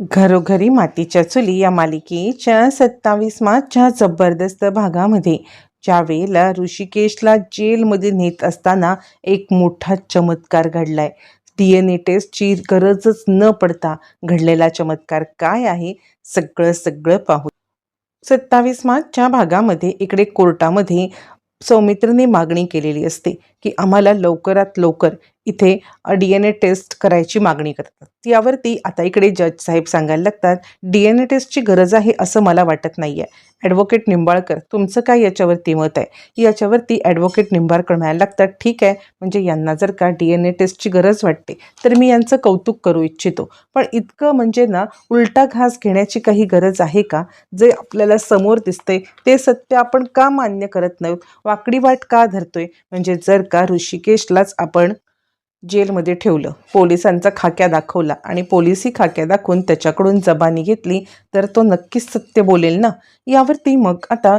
घरोघरी मातीच्या चुली या मालिकेच्या सत्तावीस मार्चच्या जबरदस्त भागामध्ये. ज्या वेळेला ऋषिकेशला जेलमध्ये नेत असताना एक मोठा चमत्कार घडलाय. डी एन ए टेस्टची गरजच न पडता घडलेला चमत्कार काय आहे? सगळं सगळं पाहू. सत्तावीस मार्चच्या भागामध्ये इकडे कोर्टामध्ये सौमित्रने मागणी केलेली असते की आम्हाला लवकरात लवकर इथे डी एन ए टेस्ट करायची मागणी करतात. यावरती आता इकडे जज साहेब सांगायला लागतात डी एन ए टेस्टची गरज आहे असं मला वाटत नाही आहे ॲडव्होकेट निंबाळकर तुमचं काय याच्यावरती मत आहे? याच्यावरती ॲडव्होकेट निंबाळकर म्हणायला लागतात ठीक आहे म्हणजे यांना जर का डी एन ए टेस्टची गरज वाटते तर मी यांचं कौतुक करू इच्छितो. पण इतकं म्हणजे ना उलटा घास घेण्याची काही गरज आहे का? जे आपल्याला समोर दिसते ते सत्य आपण का मान्य करत नाहीत? वाकडी वाट का धरतोय? म्हणजे जर का ऋषिकेशलाच आपण जेलमध्ये ठेवलं. पोलिसांचा खाक्या दाखवला आणि पोलिसी खाक्या दाखवून त्याच्याकडून जबानी घेतली तर तो नक्कीच सत्य बोलेल ना? यावरती मग आता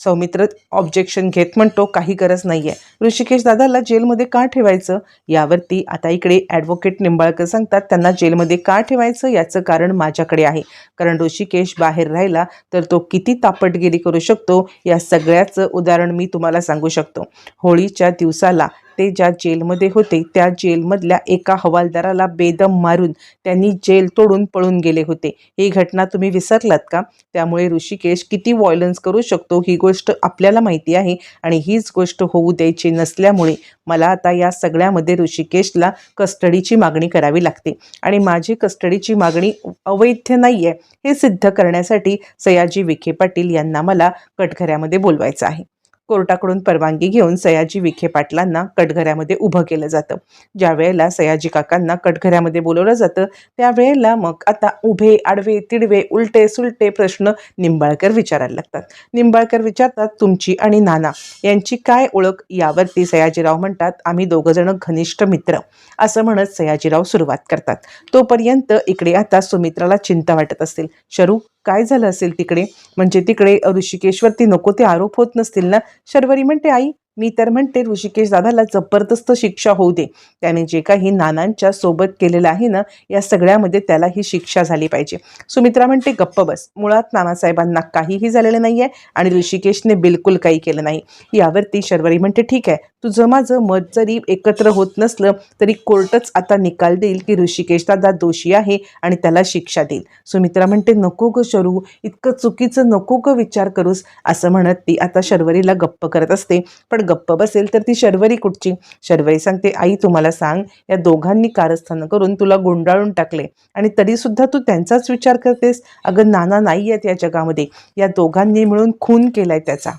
सौमित्र ऑब्जेक्शन घेत म्हणतो काही गरज नाही आहे ऋषिकेश दादाला जेलमध्ये का ठेवायचं? यावरती आता इकडे ॲडव्होकेट निंबाळकर सांगतात त्यांना जेलमध्ये का ठेवायचं? याचं कारण माझ्याकडे आहे. कारण ऋषिकेश बाहेर राहिला तर तो किती तापटगिरी करू शकतो? या सगळ्याचं उदाहरण मी तुम्हाला सांगू शकतो. होळीच्या दिवसाला ते ज्या जेलमध्ये होते त्या जेलमधल्या एका हवालदाराला बेदम मारून त्यांनी जेल तोडून पळून गेले होते. ही घटना तुम्ही विसरलात का? त्यामुळे ऋषिकेश किती व्हायलन्स करू शकतो ही गोष्ट आपल्याला माहिती आहे आणि हीच गोष्ट होऊ द्यायची नसल्यामुळे मला आता या सगळ्यामध्ये ऋषिकेशला कस्टडीची मागणी करावी लागते. आणि माझी कस्टडीची मागणी अवैध नाही आहे हे सिद्ध करण्यासाठी सयाजी विखे पाटील यांना मला कटघऱ्यामध्ये बोलवायचं आहे. कोर्टाकडून परवानगी घेऊन सयाजी विखे पाटलांना कटघऱ्यामध्ये उभं केलं जातं. ज्या वेळेला सयाजी काकांना कटघऱ्यामध्ये बोलवलं जातं त्यावेळेला मग आता उभे आडवे तिडवे उलटे सुलटे प्रश्न निंबाळकर विचारायला लागतात. निंबाळकर विचारतात तुमची आणि नाना यांची काय ओळख? यावरती सयाजीराव म्हणतात आम्ही दोघंजण घनिष्ठ मित्र. असं म्हणत सयाजीराव सुरुवात करतात. तोपर्यंत इकडे आता सुमित्राला चिंता वाटत असेल. शरू काय झालं असेल तिकडे? म्हणजे तिकडे ऋषिकेशवरती नको ते आरोप होत नसतील ना? शर्वरी म्हणते आई मी तर म्हणते ऋषिकेश दादाला जबरदस्त शिक्षा होऊ दे. त्याने जे काही नानांच्या सोबत केलेलं आहे ना या सगळ्यामध्ये त्याला ही शिक्षा झाली पाहिजे. सुमित्रा म्हणते गप्प बस. मुळात नानासाहेबांना काहीही झालेलं नाही आहे आणि ऋषिकेशने बिलकुल काही केलं नाही. यावरती शर्वरी म्हणते ठीक आहे. तुझं माझं मत जरी एकत्र होत नसलं तरी कोर्टच आता निकाल देईल की ऋषिकेश दादा दोषी आहे आणि त्याला शिक्षा देईल. सुमित्रा म्हणते नको ग शरू. इतकं चुकीचं नको ग विचार करूस असं म्हणत ती आता शर्वरीला गप्प करत असते. पण गप्प बसेल तर ती शर्वरी कुठची? शर्वरी सांगते आई तुम्हाला सांग या दोघांनी कारस्थानं करून तुला गुंडाळून टाकले आणि तरीसुद्धा तू त्यांचाच विचार करतेस? अगं नाना नाही आहेत या जगामध्ये या दोघांनी मिळून खून केलाय त्याचा.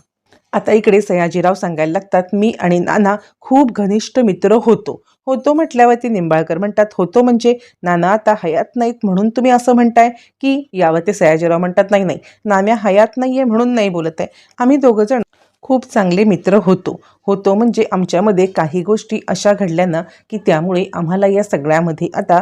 आता इकडे सयाजीराव सांगायला लागतात मी आणि नाना खूप घनिष्ठ मित्र होतो. होतो? म्हटल्यावरती निंबाळकर म्हणतात होतो म्हणजे नाना आता हयात नाहीत म्हणून तुम्ही असं म्हणताय की? यावरती सयाजीराव म्हणतात नाही नाही नाम्या हयात नाहीये म्हणून नाही बोलत आहे. आम्ही दोघंजण खूप चांगले मित्र होतो. होतो म्हणजे आमच्यामध्ये काही गोष्टी अशा घडल्या ना की त्यामुळे आम्हाला या सगळ्यामध्ये आता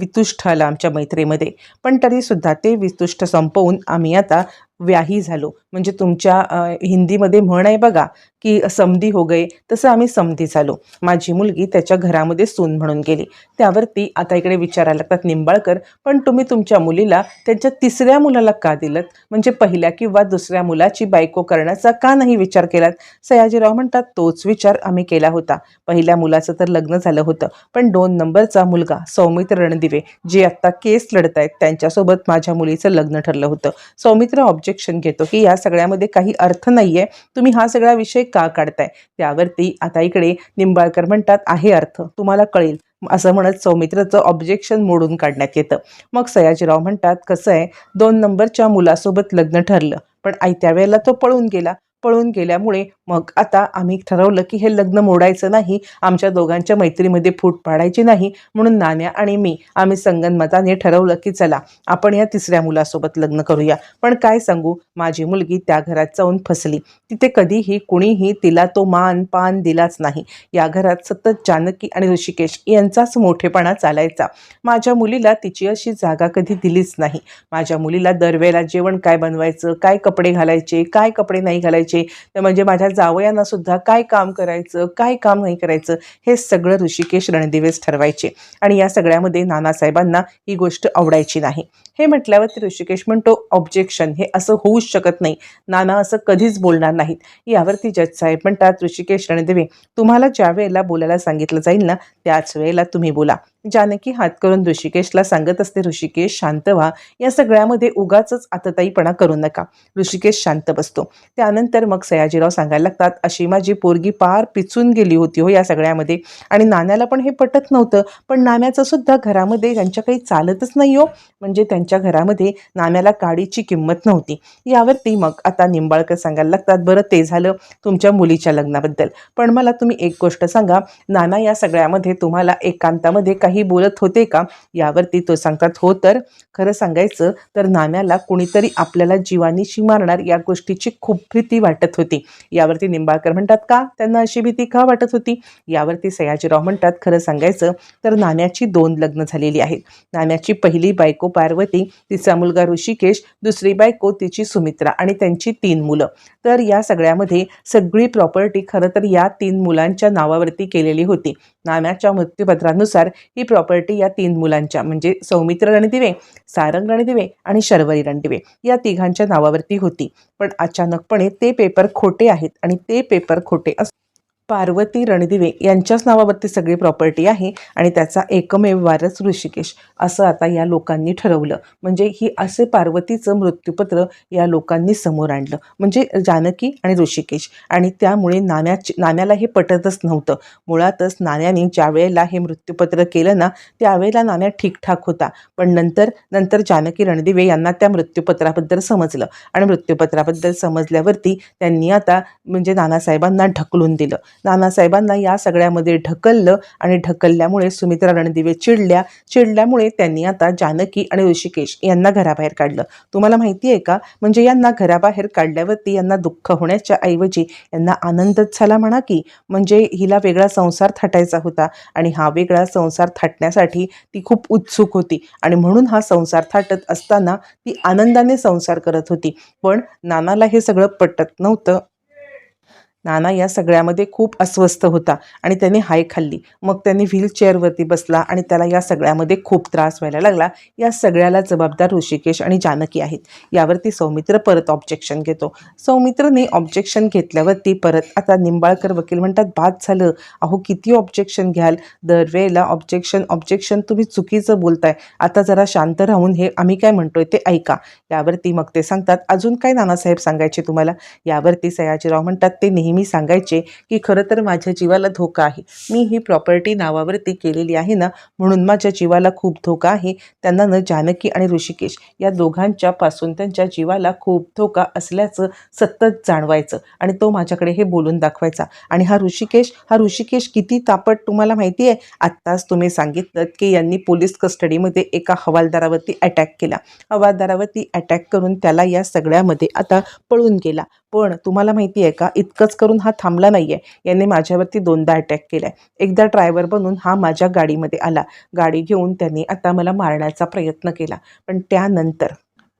वितुष्ट आलं आमच्या मैत्रीमध्ये. पण तरीसुद्धा ते वितुष्ट संपवून आम्ही आता व्याही झालो. म्हणजे तुमच्या हिंदीमध्ये म्हण आहे बघा की समधी हो गए तसं आम्ही समधी झालो माझी मुलगी त्याच्या घरामध्ये सून म्हणून गेली. त्यावरती आता इकडे विचारायला लागतात निंबाळकर पण तुम्ही तुमच्या मुलीला त्यांच्या तिसऱ्या मुलाला का दिलं म्हणजे पहिल्या किंवा दुसऱ्या मुलाची बायको करण्याचा का नाही विचार केलात? सयाजीराव म्हणतात तोच विचार आम्ही केला होता. पहिल्या मुलाचं तर लग्न झालं होतं पण दोन नंबरचा मुलगा सौमित्र रणदिवे जे आत्ता केस लढत आहेत त्यांच्यासोबत माझ्या मुलीचं लग्न ठरलं होतं. सौमित्र ऑब्जेक्शन घेतो की या सगळ्यामध्ये काही अर्थ नाही आहे तुम्ही हा सगळा विषय का काढताय. त्यावरती आता इकडे निंबाळकर म्हणतात आहे अर्थ. तुम्हाला कळेल. असं म्हणत सौमित्रचं ऑब्जेक्शन मोडून काढण्यात येतं. मग सयाजीराव म्हणतात कसं आहे? दोन नंबरच्या मुलासोबत लग्न ठरलं पण आयत्या वेळेला तो पळून गेला. पळून गेल्यामुळे मग आता आम्ही ठरवलं की हे लग्न मोडायचं नाही आमच्या दोघांच्या मैत्रीमध्ये फूट पाडायची नाही म्हणून नाण्या आणि मी आम्ही संगनमताने ठरवलं की चला आपण या तिसऱ्या मुलासोबत लग्न करूया. पण काय सांगू माझी मुलगी त्या घरात जाऊन फसली. तिथे कधीही कुणीही तिला तो मान पान दिलाच नाही. या घरात सतत जानकी आणि ऋषिकेश यांचाच मोठेपणा चालायचा. माझ्या मुलीला तिची अशी जागा कधी दिलीच नाही. माझ्या मुलीला दरवेळेला जेवण काय बनवायचं काय कपडे घालायचे काय कपडे नाही घालायचे करायचे तर म्हणजे माझ्या जावयांना सुद्धा काय काम करायचं काय काम नाही करायचं हे सगळं ऋषिकेश रणदिवेस ठरवायचे. आणि या सगळ्यामध्ये नानासाहेबांना ही गोष्ट आवडायची नाही. हे म्हटल्यावर ते ऋषिकेश म्हणतो ऑब्जेक्शन हे असं होऊच शकत नाही. नाना असं कधीच बोलणार नाहीत. यावरती जज साहेब म्हणतात ऋषिकेश रणदिवे तुम्हाला ज्या वेळेला बोलायला सांगितलं जाईल ना त्याच वेळेला तुम्ही बोला. जानकी हात करून ऋषिकेशला सांगत असते ऋषिकेश शांत व्हा. या सगळ्यामध्ये उगाच आतताईपणा करू नका. ऋषिकेश शांत बसतो. त्यानंतर मग सयाजीराव सांगायला लागतात अशी माझी पोरगी पार पिचून गेली होती हो या सगळ्यामध्ये. आणि नाण्याला पण हे पटत नव्हतं. पण नाण्याचं सुद्धा घरामध्ये त्यांच्या काही चालतच नाही हो. म्हणजे त्यांच्या घरामध्ये नाण्याला काडीची किंमत नव्हती. यावरती मग आता निंबाळकर सांगायला लागतात बरं ते झालं तुमच्या मुलीच्या लग्नाबद्दल. पण मला तुम्ही एक गोष्ट सांगा. नाना या सगळ्यामध्ये तुम्हाला एकांतामध्ये काही बोलत होते का? यावरती तो सांगतात हो तर खरं सांगायचं तर नाण्याला कुणीतरी आपल्याला जीवानीशी मारणार या गोष्टीची खूप भीती वाटत होती. यावरती निंबाळकर म्हणतात का? त्यांना अशी भीती का वाटत होती? यावरती सयाजीराव म्हणतात खरं सांगायचं तर नाण्याची दोन लग्न झालेली आहेत. नाण्याची पहिली बायको पार्वती तिचा मुलगा ऋषिकेश दुसरी बायको तिची सुमित्रा आणि त्यांची तीन मुलं. तर या सगळ्यामध्ये सगळी प्रॉपर्टी खरं तर या तीन मुलांच्या नावावरती केलेली होती. नाण्याच्या मृत्यूपत्रानुसार ही प्रॉपर्टी या तीन मुलांच्या म्हणजे सौमित्र रणदिवे सारंग रणदिवे आणि शर्वरी रणदिवे या तिघांच्या नावावरती होती. पण अचानकपणे ते पेपर खोटे आहेत आणि ते पेपर खोटे अस पार्वती रणदिवे यांच्याच नावावरती सगळी प्रॉपर्टी आहे आणि त्याचा एकमेव वारस ऋषिकेश असं आता या लोकांनी ठरवलं. म्हणजे ही असे पार्वतीचं मृत्यूपत्र या लोकांनी समोर आणलं. म्हणजे जानकी आणि ऋषिकेश. आणि त्यामुळे नाण्याची नाण्याला हे पटतच नव्हतं. मुळातच नाण्याने ज्या वेळेला हे मृत्यूपत्र केलं ना त्यावेळेला नाण्या ठीकठाक होता. पण नंतर नंतर जानकी रणदिवे यांना त्या मृत्यूपत्राबद्दल समजलं. आणि मृत्यूपत्राबद्दल समजल्यावरती त्यांनी आता म्हणजे नानासाहेबांना ढकलून दिलं. नानासाहेबांना या सगळ्यामध्ये ढकललं आणि ढकलल्यामुळे सुमित्रा रणदिवे चिडल्या. चिडल्यामुळे त्यांनी आता जानकी आणि ऋषिकेश यांना घराबाहेर काढलं. तुम्हाला माहिती आहे का? म्हणजे यांना घराबाहेर काढल्यावरती यांना दुःख होण्याच्या ऐवजी यांना आनंदच झाला म्हणा की म्हणजे हिला वेगळा संसार थाटायचा होता आणि हा वेगळा संसार थाटण्यासाठी ती खूप उत्सुक होती आणि म्हणून हा संसार थाटत असताना ती आनंदाने संसार करत होती. पण नानाला हे सगळं पटत नव्हतं. नाना या सगळ्यामध्ये खूप अस्वस्थ होता आणि त्याने हाय खाल्ली. मग त्याने व्हीलचेअरवरती बसला आणि त्याला या सगळ्यामध्ये खूप त्रास व्हायला लागला. या सगळ्याला जबाबदार ऋषिकेश आणि जानकी आहेत. यावरती सौमित्र परत ऑब्जेक्शन घेतो. सौमित्रने ऑब्जेक्शन घेतल्यावरती परत आता निंबाळकर वकील म्हणतात बाद झालं. अहो किती ऑब्जेक्शन घ्याल? दरवेळेला ऑब्जेक्शन ऑब्जेक्शन तुम्ही चुकीचं बोलताय. आता जरा शांत राहून हे आम्ही काय म्हणतोय ते ऐका. यावरती मग ते सांगतात अजून काय नानासाहेब सांगायचे तुम्हाला? यावरती सयाजीराव म्हणतात ते नेहमी सांगायचे की खरं तर माझ्या जीवाला धोका आहे. मी ही प्रॉपर्टी नावावरती केलेली आहे ना म्हणून माझ्या जीवाला खूप धोका आहे. त्यांना न जानकी आणि ऋषिकेश या दोघांच्या पासून त्यांच्या जीवाला खूप धोका असल्याचं सतत जाणवायचं आणि तो माझ्याकडे हे बोलून दाखवायचा. आणि हा ऋषिकेश हा ऋषिकेश किती तापट तुम्हाला माहिती आहे? आत्ताच तुम्ही सांगितलं की यांनी पोलीस कस्टडीमध्ये एका हवालदारावरती अटॅक केला. हवालदारावरती अटॅक करून त्याला या सगळ्यामध्ये आता पळून गेला. पण तुम्हाला माहिती आहे का? इतकंच करून हा थांबला नाही आहे याने माझ्यावरती दोनदा अटॅक केला आहे एकदा ड्रायव्हर बनून हा माझ्या गाडीमध्ये आला. गाडी घेऊन त्यांनी आता मला मारण्याचा प्रयत्न केला. पण त्यानंतर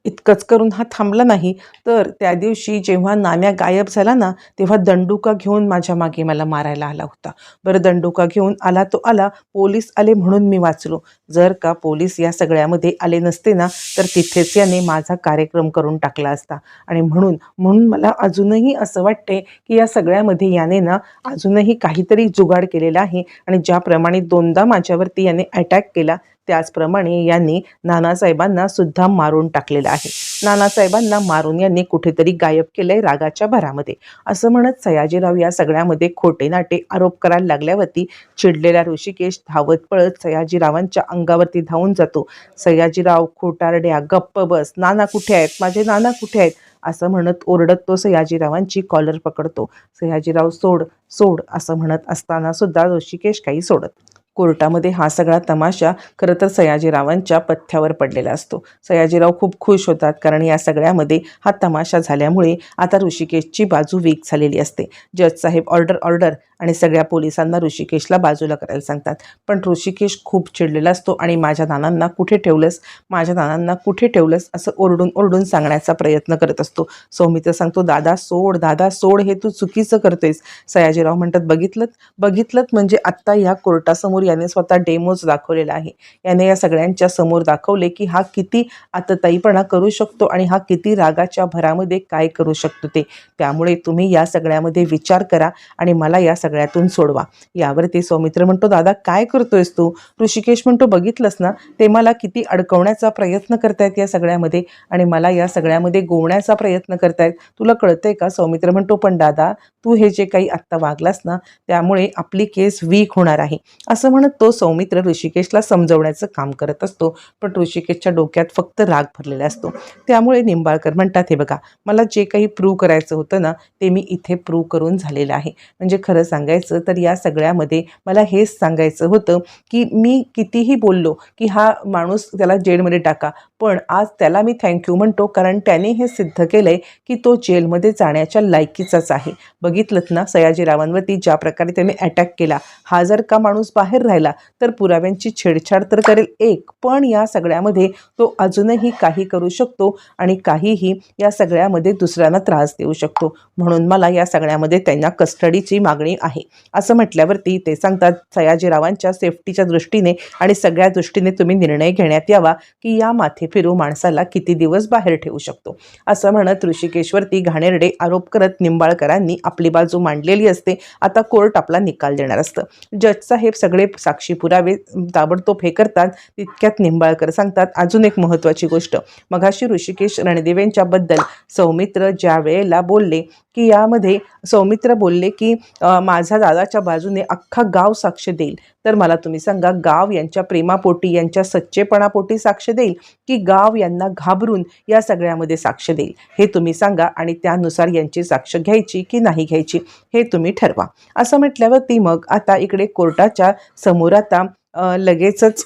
इतकंच करून हा थांबला नाही. तर त्या दिवशी जेव्हा नाम्या गायब झाला ना तेव्हा दंडुका घेऊन माझ्या मागे मला मारायला आला होता. बरं दंडुका घेऊन आला तो आला पोलीस आले म्हणून मी वाचलो. जर का पोलीस या सगळ्यामध्ये आले नसते ना तर तिथेच याने माझा कार्यक्रम करून टाकला असता. आणि म्हणून म्हणून मला अजूनही असं वाटते की या सगळ्यामध्ये याने ना अजूनही काहीतरी जुगाड केलेला आहे. आणि ज्याप्रमाणे दोनदा माझ्यावरती याने अटॅक केला त्याचप्रमाणे यांनी नानासाहेबांना सुद्धा मारून टाकलेलं आहे. नानासाहेबांना मारून यांनी कुठेतरी गायब केलंय रागाच्या भरामध्ये. असं म्हणत सयाजीराव या सगळ्यामध्ये खोटे नाटे आरोप करायला लागल्यावरती चिडलेला ऋषिकेश धावत पळत सयाजीरावांच्या अंगावरती धावून जातो. सयाजीराव खोटारड्या गप्प बस नाना कुठे आहेत? माझे नाना कुठे आहेत? असं म्हणत ओरडत तो सयाजीरावांची कॉलर पकडतो. सयाजीराव सोड सोड असं म्हणत असताना सुद्धा ऋषिकेश काही सोडत कोर्टामध्ये हा सगळा तमाशा खरं तर सयाजीरावांच्या पथ्यावर पडलेला असतो. सयाजीराव खूप खुश होतात कारण या सगळ्यामध्ये हा तमाशा झाल्यामुळे आता ऋषिकेशची बाजू वीक झालेली असते. जज साहेब ऑर्डर ऑर्डर आणि सगळ्या पोलिसांना ऋषिकेशला बाजूला करायला सांगतात. पण ऋषिकेश खूप चिडलेला असतो आणि माझ्या नानांना कुठे ठेवलंस? माझ्या नानांना कुठे ठेवलंस? असं ओरडून ओरडून सांगण्याचा प्रयत्न करत असतो. सौमित्र सांगतो दादा सोड दादा सोड हे तू चुकीचं करतेस सयाजीराव म्हणतात बघितलं बघितलं म्हणजे आत्ता ह्या कोर्टासमोर याने स्वतः डेमोज दाखवलेला आहे. याने या सगळ्यांच्या समोर दाखवले की हा किती आतताईपणा करू शकतो आणि हा किती रागाच्या भरामध्ये काय करू शकतो ते. त्यामुळे तुम्ही या सगळ्यामध्ये विचार करा आणि मला या सगळ्या सगळ्यातून सोडवा. यावरती सौमित्र म्हणतो दादा काय करतोयस तू? ऋषिकेश म्हणतो बघितलंस ना ते मला किती अडकवण्याचा प्रयत्न करतायत या सगळ्यामध्ये आणि मला या सगळ्यामध्ये गोवण्याचा प्रयत्न करतायत. तुला कळतंय का? सौमित्र म्हणतो पण दादा तू हे जे काही आत्ता वागलास ना त्यामुळे आपली केस वीक होणार आहे. असं म्हणत तो सौमित्र ऋषिकेशला समजवण्याचं काम करत असतो पण ऋषिकेशच्या डोक्यात फक्त राग भरलेला असतो. त्यामुळे निंबाळकर म्हणतात हे बघा मला जे काही प्रूव्ह करायचं होतं ना ते मी इथे प्रूव्ह करून झालेलं आहे. म्हणजे खरंच सांगायचं तर या सगळ्यामध्ये मला हेच सांगायचं होतं की मी कितीही बोललो की हा माणूस त्याला जेलमध्ये टाका पण आज त्याला मी थँक्यू म्हणतो कारण त्याने हे सिद्ध केलं आहे की तो जेलमध्ये जाण्याच्या लायकीचाच आहे. बघितलंत ना सयाजीरावांवरती ज्या प्रकारे त्याने अटॅक केला. हा जर का माणूस बाहेर राहिला तर पुराव्यांची छेडछाड तर करेल एक पण या सगळ्यामध्ये तो अजूनही काही करू शकतो आणि काहीही या सगळ्यामध्ये दुसऱ्यांना त्रास देऊ शकतो. म्हणून मला या सगळ्यामध्ये त्यांना कस्टडीची मागणी आहे. असं म्हटल्यावरती ते सांगतात सयाजीरावांच्या सेफ्टीच्या दृष्टीने आणि सगळ्या दृष्टीने तुम्ही निर्णय घेण्यात यावा की या माथे फिरू माणसाला किती दिवस बाहेर ठेवू शकतो. असं म्हणत ऋषिकेशवरती घाणेरडे आरोप करत निंबाळकरांनी आपली बाजू मांडलेली असते. आता कोर्ट आपला निकाल देणार असतं. जज साहेब सगळे साक्षी पुरावे ताबडतोब हे करतात. तितक्यात निंबाळकर सांगतात अजून एक महत्त्वाची गोष्ट. मघाशी ऋषिकेश रणदेवेंच्याबद्दल सौमित्र ज्या वेळेला बोलले की यामध्ये सौमित्र बोलले की आ, माझा दादाच्या बाजूने अख्खा गाव साक्ष देईल. तर मला तुम्ही सांगा गाव यांच्या प्रेमापोटी यांच्या सच्चेपणापोटी साक्ष देईल की गाव यांना घाबरून या सगळ्यामध्ये साक्ष देईल? हे तुम्ही सांगा आणि त्यानुसार यांची साक्ष घ्यायची की नाही घ्यायची हे तुम्ही ठरवा. असं म्हटल्यावर ती मग आता इकडे कोर्टाच्या समोर आता लगेचच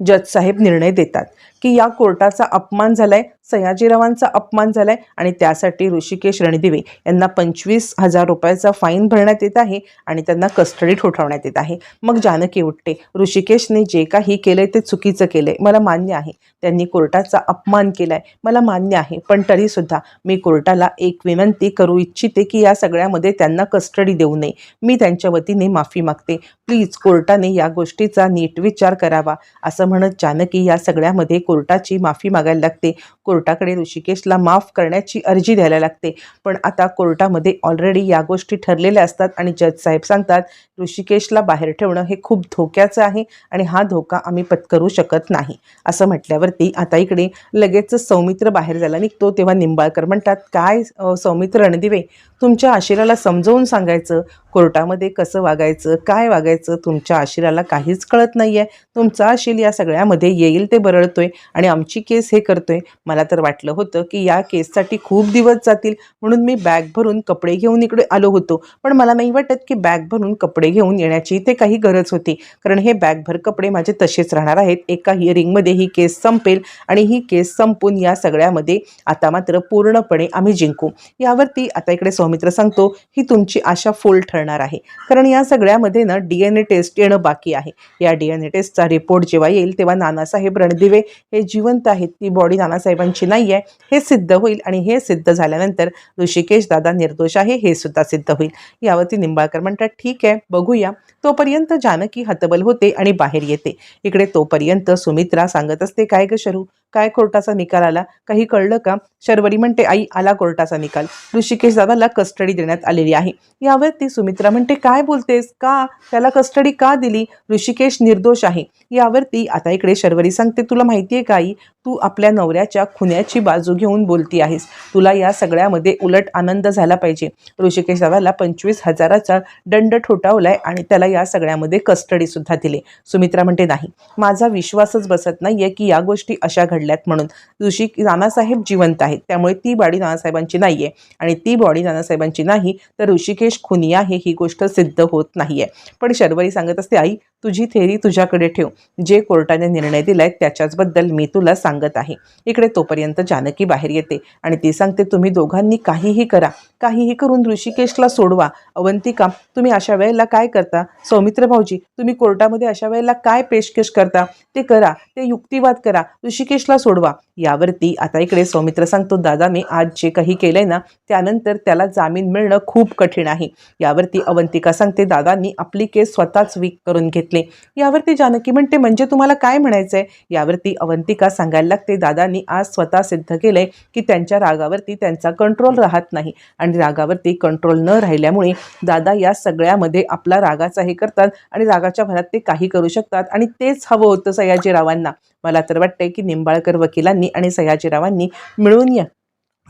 जज साहेब निर्णय देतात. की या कोर्टाचा अपमान झालाय सयाजीरावांचा अपमान झालाय आणि त्यासाठी ऋषिकेश रणदिवे यांना पंचवीस हजार रुपयाचा फाईन भरण्यात येत आहे आणि त्यांना कस्टडी ठोठावण्यात येत आहे. मग जानकी उठते ऋषिकेशने जे काही केलंय ते चुकीचं केलंय. मला मान्य आहे. त्यांनी कोर्टाचा अपमान केलाय. मला मान्य आहे. पण तरीसुद्धा मी कोर्टाला एक विनंती करू इच्छिते की या सगळ्यामध्ये त्यांना कस्टडी देऊ नये. मी त्यांच्या वतीने माफी मागते. प्लीज कोर्टाने या गोष्टीचा नीट विचार करावा असं म्हणत जानकी या सगळ्यामध्ये कोर्टाची माफी मागायला लागते. कोर्टाकडे ऋषिकेशला माफ करण्याची अर्जी द्यायला लागते. पण आता कोर्टामध्ये ऑलरेडी या गोष्टी ठरलेल्या असतात आणि जज साहेब सांगतात ऋषिकेशला बाहेर ठेवणं हे खूप धोक्याचं आहे आणि हा धोका आम्ही पत्करू शकत नाही. असं म्हटल्यावरती आता इकडे लगेचच सौमित्र बाहेर जायला निघतो. तेव्हा निंबाळकर म्हणतात काय सौमित्र रणदिवे तुमच्या आशिराला समजावून सांगायचं. कोर्टामध्ये कसं वागायचं काय वागायचं तुमच्या आशिराला काहीच कळत नाही आहे तुमचा आशील या सगळ्यामध्ये येईल ते बरळतोय आणि आमची केस हे करतोय. मला तर वाटलं होतं की या केससाठी खूप दिवस जातील. म्हणून मी बॅग भरून कपडे घेऊन इकडे आलो होतो. पण मला नाही वाटत की बॅग भरून कपडे घेऊन येण्याची ते काही गरज होती. कारण हे बॅगभर कपडे माझे तसेच राहणार आहेत. एका हिअरिंगमध्ये ही केस संपेल आणि ही केस संपून या सगळ्यामध्ये आता मात्र पूर्णपणे आम्ही जिंकू. यावरती आता इकडे सौमित्र सांगतो ही तुमची आशा फुल ठरणार. आहे. कारण या सगळ्यामध्ये ना डी एन ए टेस्ट येणं बाकी आहे. या डी एन ए टेस्टचा रिपोर्ट जेव्हा येईल तेव्हा नानासाहेब रणदिवे हे जिवंत आहेत. ती बॉडी नानासाहेबांची नाही आहे हे सिद्ध होईल आणि हे सिद्ध झाल्यानंतर ऋषिकेश दादा निर्दोष आहे. हे सुद्धा सिद्ध होईल. यावरती निंबाळकर म्हणतात ठीक आहे बघूया. तोपर्यंत जानकी हतबल होते आणि बाहेर येते. इकडे तोपर्यंत सुमित्रा सांगत असते काय ग शरू? काय कोर्टाचा निकाल आला? काही कळलं का? शर्वरी म्हणते आई आला कोर्टाचा निकाल. ऋषिकेश दादाला कस्टडी देण्यात आलेली आहे. यावरती सुमित्रा सुमित्रा म्हणते काय बोलतेस? का? त्याला कस्टडी का दिली? ऋषिकेश निर्दोष आहे. यावरती आता इकडे शर्वरी सांगते तुला माहिती आहे काही तू आपल्या नवऱ्याच्या खुन्याची बाजू घेऊन बोलती आहेस. तुला या सगळ्यामध्ये उलट आनंद झाला पाहिजे. ऋषिकेश दादाला पंचवीस हजाराचा दंड ठोठावलाय आणि त्याला या सगळ्यामध्ये कस्टडी सुद्धा दिली. सुमित्रा म्हणते नाही. माझा विश्वासच बसत नाहीये की या गोष्टी अशा घडल्यात म्हणून. ऋषी नानासाहेब जिवंत आहेत. त्यामुळे ती बॉडी नानासाहेबांची नाहीये. आणि ती बॉडी नानासाहेबांची नाही तर ऋषिकेश खुनी आहे ही गोष्ट सिद्ध होत नाहीये. पण शर्वरी सांगत असते आई तुझी थेरी तुझ्याकडे ठेव. जे कोर्टाने निर्णय दिलाय त्याच्याचबद्दल मी तुला सांगत आहे. इकडे तोपर्यंत जानकी बाहेर येते आणि ती सांगते तुम्ही दोघांनी काहीही करा. काहीही करून ऋषिकेशला सोडवा. अवंतिका तुम्ही अशा वेळेला काय करता? सौमित्र भाऊजी तुम्ही कोर्टामध्ये अशा वेळेला काय पेशकश करता? ते करा. ते युक्तिवाद करा. ऋषिकेशला सोडवा. यावरती आता इकडे सौमित्र सांगतो दादा मी आज जे काही केलंय ना त्यानंतर त्याला जामीन मिळणं खूप कठीण आहे. यावर यावरती अवंतिका सांगते दादांनी आपली केस स्वतःच वीक करून घेतले. यावरती जानकी म्हणते म्हणजे तुम्हाला काय म्हणायचं आहे यावरती अवंतिका सांगायला लागते दादांनी आज स्वतः सिद्ध केलंय की त्यांच्या रागावरती त्यांचा कंट्रोल राहत नाही आणि रागावरती कंट्रोल न राहिल्यामुळे दादा या सगळ्यामध्ये आपला रागाचा हे करतात आणि रागाच्या भरात ते काही करू शकतात आणि तेच हवं होतं सयाजीरावांना. मला तर वाटतंय की निंबाळकर वकिलांनी आणि सयाजीरावांनी मिळून या.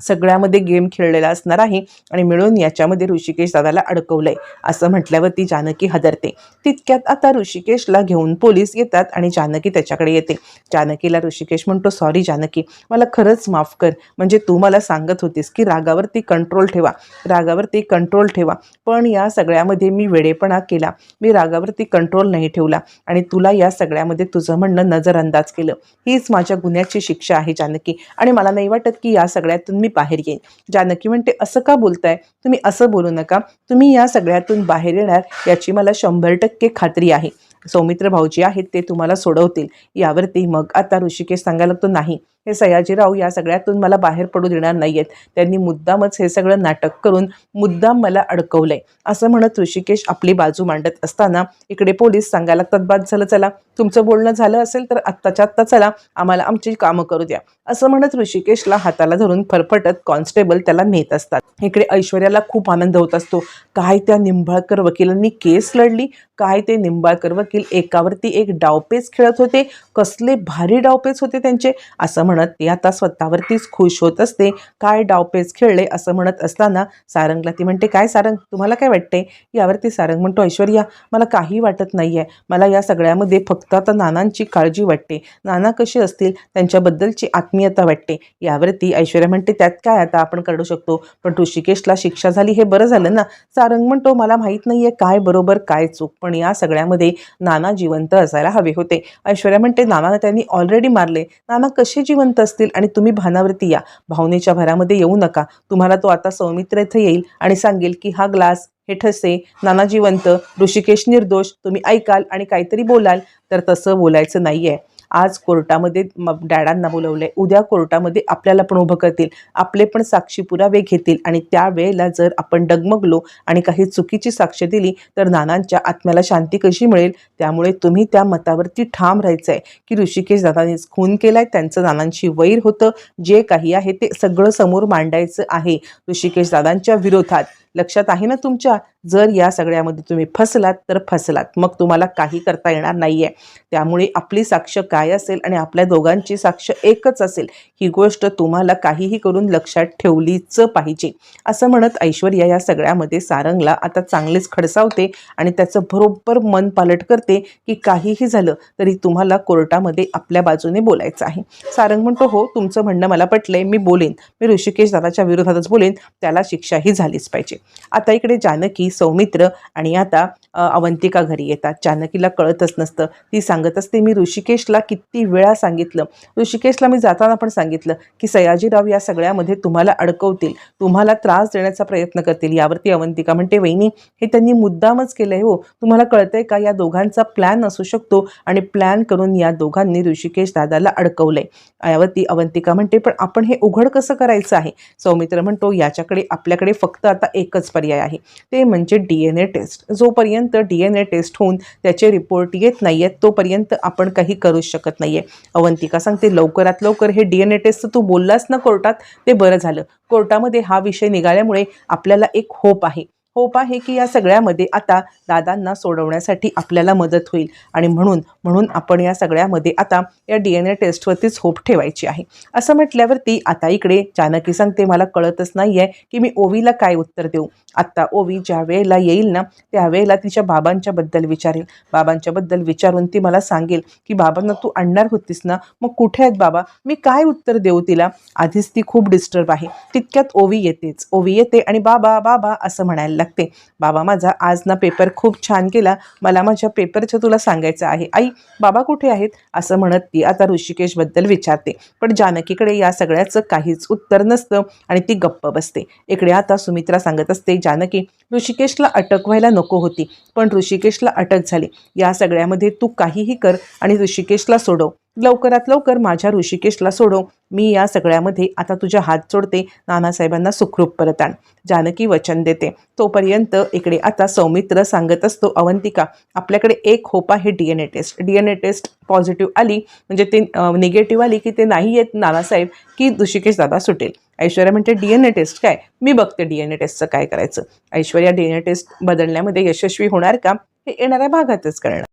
सगळ्यामध्ये गेम खेळलेला असणार आहे आणि मिळून याच्यामध्ये ऋषिकेश दादाला अडकवलंय असं म्हटल्यावर ती जानकी हदरते. तितक्यात आता ऋषिकेशला घेऊन पोलीस येतात आणि जानकी त्याच्याकडे येते. जानकीला ऋषिकेश म्हणतो सॉरी जानकी मला खरंच माफ कर. म्हणजे तू मला सांगत होतीस की रागावरती कंट्रोल ठेवा. रागावरती कंट्रोल ठेवा. पण या सगळ्यामध्ये मी वेडेपणा केला. मी रागावरती कंट्रोल नाही ठेवला. आणि तुला या सगळ्यामध्ये तुझं म्हणणं नजरअंदाज केलं. हीच माझ्या गुन्ह्याची शिक्षा आहे जानकी. आणि मला नाही वाटत की या सगळ्यातून मी बाहेर येईन. जानकी म्हणते असं का बोलताय? तुम्ही असं बोलू नका. तुम्ही या सगळ्यातून बाहेर येणार याची मला शंभर टक्के खात्री आहे. सौमित्र भाऊजी आहेत ते तुम्हाला सोडवतील. यावरती मग आता ऋषिकेश सांगायला लागतो नाही. हे सयाजीराव या सगळ्यातून मला बाहेर पडू देणार नाही आहेत त्यांनी मुद्दामच हे सगळं नाटक करून मुद्दाम मला अडकवलंय. असं म्हणत ऋषिकेश आपली बाजू मांडत असताना इकडे पोलीस सांगायला लागतात झालं चला. तुमचं बोलणं झालं असेल तर आत्ताच्या आत्ता चला. आम्हाला आमची कामं करू द्या. असं म्हणत ऋषिकेशला हाताला धरून फरफटत कॉन्स्टेबल त्याला नेत असतात. इकडे ऐश्वर्याला खूप आनंद होत असतो. काय त्या निंबाळकर वकिलांनी केस लढली? काय ते निंबाळकर वकील एकावरती एक डावपेच खेळत होते? कसले भारी डावपेच होते त्यांचे? असं म्हणत ती आता स्वतःवरतीच खुश होत असते. काय डावपेच खेळले असं म्हणत असताना सारंगला ती म्हणते काय सारंग? तुम्हाला काय वाटते? यावरती सारंग म्हणतो ऐश्वर्या मला काही वाटत नाहीये. मला या सगळ्यामध्ये फक्त आता नानांची काळजी वाटते. नाना कसे असतील? त्यांच्याबद्दलची आत्मीयता वाटते. यावरती ऐश्वर्या म्हणते त्यात काय आता आपण करू शकतो? पण ऋषिकेशला शिक्षा झाली हे बरं झालं ना? सारंग म्हणतो मला माहीत नाहीये काय बरोबर काय चूक. पण या सगळ्यामध्ये नाना जिवंत असायला हवे होते. ऐश्वर्या म्हणते नाना त्यांनी ऑलरेडी मारले. नाना कसे जिवंत असतील आणि तुम्ही भानावरती या. भावनेच्या भरामध्ये येऊ नका. तुम्हाला तो आता सौमित्र इथं येईल आणि सांगेल की हा ग्लास हे ठसे नाना जिवंत ऋषिकेश निर्दोष तुम्ही ऐकाल आणि काहीतरी बोलाल. तर तसं बोलायचं नाहीये. आज कोर्टामध्ये म- डॅडांना बोलवलंय. उद्या कोर्टामध्ये आपल्याला पण उभं करतील. आपले पण साक्षी पुरावे घेतील. आणि त्यावेळेला जर आपण डगमगलो आणि काही चुकीची साक्ष दिली तर नानांच्या आत्म्याला शांती कशी मिळेल? त्यामुळे तुम्ही त्या मतावरती ठाम राहायचं आहे की ऋषिकेश दादानीच खून केलाय त्यांचं नानांशी वैर होतं जे काही आहे ते सगळं समोर मांडायचं आहे. ऋषिकेश दादांच्या विरोधात लक्षात आहे ना तुमच्या? जर या सगळ्यामध्ये तुम्ही फसलात तर फसलात. मग तुम्हाला काही करता येणार नाही आहे त्यामुळे आपली साक्ष काय असेल आणि आपल्या दोघांची साक्ष एकच असेल ही गोष्ट तुम्हाला काहीही करून लक्षात ठेवलीच पाहिजे. असं म्हणत ऐश्वर्या या सगळ्यामध्ये सारंगला आता चांगलेच खडसावते आणि त्याचं बरोबर मन पालट करते की काहीही झालं तरी तुम्हाला कोर्टामध्ये आपल्या बाजूने बोलायचं आहे. सारंग म्हणतो हो तुमचं म्हणणं मला पटलंय. मी बोलेन. मी ऋषिकेश दादाच्या विरोधातच बोलेन. त्याला शिक्षाही झालीच पाहिजे. आता इकडे जानकी सौमित्र आणि आता अवंतिका घरी येतात. जानकीला कळतच नसतं. ती सांगत असते मी ऋषिकेशला किती वेळा सांगितलं. ऋषिकेशला मी जाताना पण सांगितलं की सयाजीराव या सगळ्यामध्ये तुम्हाला अडकवतील. तुम्हाला त्रास देण्याचा प्रयत्न करतील. यावरती अवंतिका म्हणते वहिनी हे त्यांनी मुद्दामच केलं आहे हो. तुम्हाला कळतंय का? या दोघांचा प्लॅन असू शकतो आणि प्लॅन करून या दोघांनी ऋषिकेश दादाला अडकवलंय. यावरती अवंतिका म्हणते पण आपण हे उघड कसं करायचं आहे? सौमित्र म्हणतो याच्याकडे आपल्याकडे फक्त आता एक एकच पर्याय आहे. ते म्हणजे डी एन ए टेस्ट जोपर्यंत डी एन ए टेस्ट होऊन त्याचे रिपोर्ट येत नाही आहेत तोपर्यंत आपण काही करूच शकत नाही आहे अवंतिका सांगते लवकरात लवकर हे डी एन ए टेस्ट तू बोललास ना कोर्टात ते बरं झालं. कोर्टामध्ये हा विषय निघाल्यामुळे आपल्याला एक होप आहे. होप आहे की या सगळ्यामध्ये आता दादांना सोडवण्यासाठी आपल्याला मदत होईल. आणि म्हणून म्हणून आपण या सगळ्यामध्ये आता या डी एन ए टेस्टवरतीच होप ठेवायची आहे. असं म्हटल्यावरती आता इकडे जानकी सांगते मला कळतच नाही आहे की मी ओवीला काय उत्तर देऊ. आत्ता ओवी ज्या वेळेला येईल ना त्यावेळेला तिच्या बाबांच्याबद्दल विचारेल बाबांच्याबद्दल विचारून ती मला सांगेल की बाबांना तू आणणार होतीस ना? मग कुठे आहेत बाबा? मी काय उत्तर देऊ तिला? आधीच ती खूप डिस्टर्ब आहे. तितक्यात ओवी येतेच. ओवी येते आणि बाबा बाबा असं म्हणायला लागते. बाबा माझा आज ना पेपर खूप छान केला. मला माझ्या पेपरचं तुला सांगायचं आहे. आई बाबा कुठे आहेत? असं म्हणत ती आता ऋषिकेशबद्दल विचारते. पण जानकीकडे या सगळ्याचं काहीच उत्तर नसतं आणि ती गप्प बसते. इकडे आता सुमित्रा सांगत असते जानकी ऋषिकेशला अटक व्हायला नको होती पण ऋषिकेशला अटक झाली. या सगळ्यामध्ये तू काहीही कर आणि ऋषिकेशला सोडव. लवकरात लवकर माझ्या ऋषिकेशला सोडव. मी या सगळ्यामध्ये आता तुझ्या हात जोडते. नानासाहेबांना सुखरूप परत आण. जानकी वचन देते. तोपर्यंत इकडे आता सौमित्र सांगत असतो अवंतिका आपल्याकडे एक होप आहे D N A test D N A test positive आली म्हणजे ते निगेटिव्ह आली की ते नाही येत नानासाहेब की ऋषिकेश दादा सुटेल. ऐश्वर्या म्हणते डी एन ए टेस्ट काय? मी बघते डी एन ए टेस्टचं काय करायचं. Aishwarya D N A test बदलण्यामध्ये यशस्वी होणार का? हे येणाऱ्या भागातच करणार